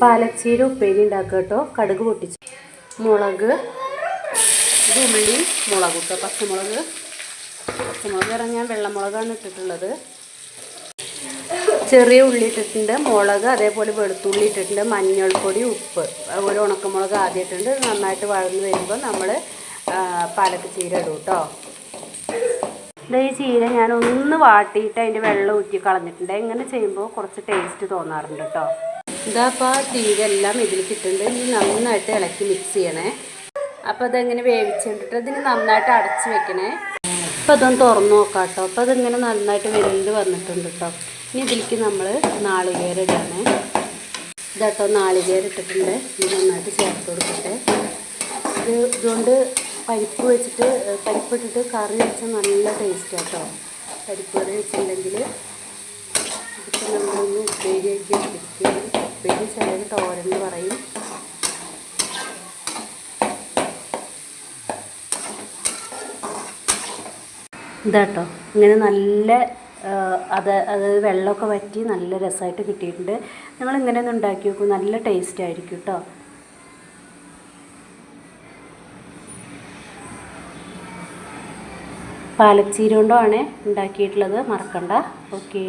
പാലച്ചീര ഉപ്പേരി ഉണ്ടാക്കുക കേട്ടോ. കടുക് പൊട്ടിച്ച്. മുളക്. ഉള്ളി മുളക് കേട്ടോ പച്ചമുളക്. പച്ചമുളക് ഞാൻ വെള്ളമുളകാണ് ഇട്ടിട്ടുള്ളത്. ചെറിയ ഉള്ളി ഇട്ടിട്ടുണ്ട് മുളക് അതേപോലെ വെളുത്തുള്ളി ഇട്ടിട്ടുണ്ട് മഞ്ഞൾപ്പൊടി ഉപ്പ് അതുപോലെ ഉണക്കമുളക് ആദ്യം ഇട്ടിട്ടുണ്ട്. നന്നായിട്ട് വഴന്ന് വരുമ്പോൾ നമ്മൾ പാലക്ക് ചീര ഇടും കേട്ടോ. ഈ ചീര ഞാൻ ഒന്ന് വാട്ടിയിട്ട് അതിന്റെ വെള്ളം ഊറ്റി കളഞ്ഞിട്ടുണ്ട്. ഇങ്ങനെ ചെയ്യുമ്പോൾ കുറച്ച് ടേസ്റ്റ് തോന്നാറുണ്ട് കേട്ടോ. ഇതാ തീരെല്ലാം ഇതിൽ ഇട്ടിട്ടുണ്ട്. ഇനി നന്നായിട്ട് ഇളക്കി മിക്സ് ചെയ്യണേ. അപ്പോൾ അതെങ്ങനെ വേവിച്ചിട്ടിട്ട് ഇതിന് നന്നായിട്ട് അടച്ച് വെക്കണേ. അപ്പോൾ അതൊന്ന് തുറന്നു നോക്കാം കേട്ടോ. അപ്പോൾ അതിങ്ങനെ നന്നായിട്ട് വെന്ത് വന്നിട്ടുണ്ട് കേട്ടോ. ഇനി ഇതിലേക്ക് നമ്മൾ നാളികേരം ഇടണേ. ഇതാട്ടോ നാളികേരം ഇട്ടിട്ടുണ്ട്. ഇനി നന്നായിട്ട് ചേർത്ത് കൊടുക്കട്ടെ ഇത് ഇതുകൊണ്ട് പരിപ്പ് വെച്ചിട്ട് പരിപ്പിട്ടിട്ട് കറി വെച്ചാൽ നല്ല ടേസ്റ്റ് കേട്ടോ. പരിപ്പ് കറി വെച്ചിട്ടുണ്ടെങ്കിൽ ഇതിപ്പോൾ നമ്മളൊന്ന് ഉപ്പേരിയാക്കി വെച്ചിട്ട് ഉപ്പേരി ചിലർ തോരൻ പറയും. ഇതാട്ടോ. ഇങ്ങനെ നല്ല അത് അത് വെള്ളമൊക്കെ വറ്റി നല്ല രസമായിട്ട് കിട്ടിയിട്ടുണ്ട്. നിങ്ങൾ ഇങ്ങനെ ഒന്ന് ഉണ്ടാക്കി നോക്കൂ. നല്ല ടേസ്റ്റ് ആയിരിക്കും കേട്ടോ. പാലച്ചീര കൊണ്ടാണ് ഉണ്ടാക്കിയിട്ടുള്ളത്. മറക്കണ്ട. ഓക്കേ